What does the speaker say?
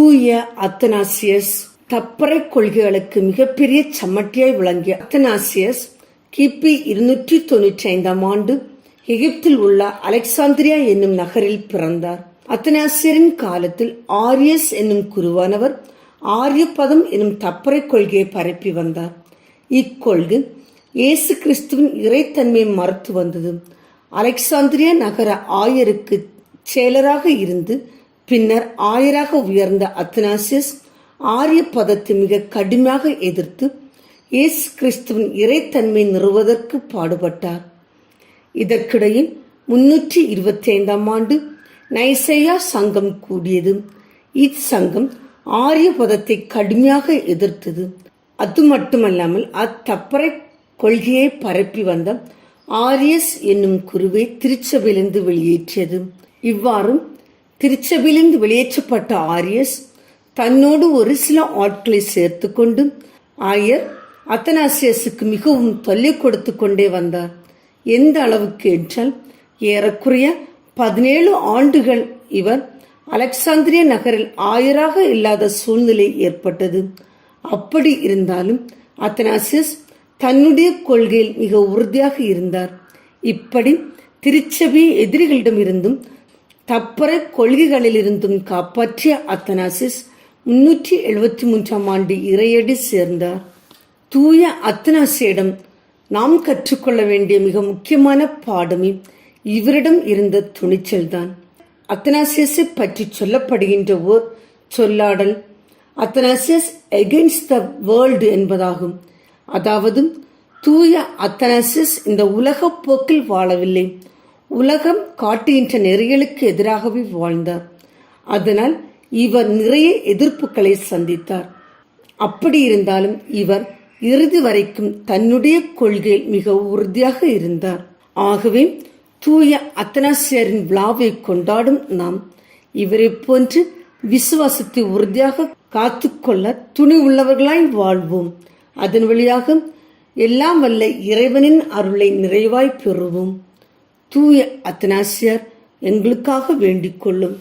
தூய அத்தனாசியஸ் தப்பறை கொள்கைகளுக்கு மிகப்பெரிய சம்மட்டியாய் விளங்கிய அத்தனாசியஸ் கிபி இருநூற்றி தொன்னூற்றி ஐந்தாம் ஆண்டு எகிப்தில் உள்ள அலெக்சாந்திரியா என்னும் நகரில் பிறந்தார். அத்தனாசியரின் காலத்தில் ஆரியஸ் என்னும் குருவானவர் ஆரியபதம் என்னும் தப்பறை கொள்கையை பரப்பி வந்தார். இக்கொள்கை இயேசு கிறிஸ்துவின் இறைத்தன்மையை மறுத்து வந்தது. அலெக்சாந்திரியா நகர ஆயருக்கு செயலராக இருந்து பின்னர் ஆயராக உயர்ந்த அத்தனாசியஸ் ஆரிய பதத்தை மிக கடுமையாக எதிர்த்து இயேசு கிறிஸ்துவின் இறைத்தன்மை நிறுவதற்கு பாடுபட்டார். இதற்கிடையில் முன்னூற்றி இருபத்தி ஐந்தாம் ஆண்டு நைசையா சங்கம் கூடியது. இச்சங்கம் ஆரிய பதத்தை கடுமையாக எதிர்த்தது. அது மட்டுமல்லாமல் அத்தப்பறை கொள்கையை பரப்பி வந்த ஆரியஸ் என்னும் குருவை திருச்சபையிலிருந்து வெளியேற்றியது. இவ்வாறும் திருச்சபையிலிருந்து வெளியேற்றப்பட்ட ஆரியஸ் தன்னோடு ஒரு சில ஆட்களை சேர்த்து கொண்டு ஆயர் அத்தனாசியஸுக்கு மிகவும் தொல்லை கொடுத்து கொண்டே வந்தார். எந்த அளவுக்கு என்றால் ஏறக்குறைய பதினேழு ஆண்டுகள் இவர் அலெக்சாந்திரிய நகரில் ஆயராக இல்லாத சூழ்நிலை ஏற்பட்டது. அப்படி இருந்தாலும் அத்தனாசியஸ் தன்னுடைய கொள்கையில் மிக உறுதியாக இருந்தார். இப்படி திருச்சபை எதிரிகளிடமிருந்தும் தப்பர கொள்கைகளிலிருந்தும் காப்பாற்றிய அத்தனாசிஸ் முன்னூற்றி எழுபத்தி மூன்றாம் ஆண்டு இறையடி சேர்ந்தார். தூய அத்தனாசியிடம் நாம் கற்றுக்கொள்ள வேண்டிய மிக முக்கியமான பாடமே இவரிடம் இருந்த துணிச்சல்தான். அத்தனாசியஸை பற்றி சொல்லப்படுகின்ற ஓர் சொல்லாடல் அத்தனாசியஸ் எகென்ஸ்ட் த வேர்ல்டு என்பதாகும். அதாவது தூய அத்தனாசியஸ் இந்த உலக போக்கில் வாழவில்லை. உலகம் காட்டுகின்ற நெறிகளுக்கு எதிராகவே வாழ்ந்தார் அதனால் இவர் நிறைய எதிர்ப்புகளை சந்தித்தார். அப்படி இருந்தாலும் இவர் இறுதி வரைக்கும் தன்னுடைய கொள்கையில் மிக உறுதியாக இருந்தார். ஆகவே தூய அத்தனாசியரின் விழாவை கொண்டாடும் நாம் இவரை போன்று விசுவாசத்தை உறுதியாக காத்துக்கொள்ள துணி உள்ளவர்களாய் வாழ்வோம். அதன் வழியாக எல்லாம் வல்ல இறைவனின் அருளை நிறைவாய் பெறுவோம். தூய அத்தனாசியர் எங்களுக்காக வேண்டிக் கொள்ளும்.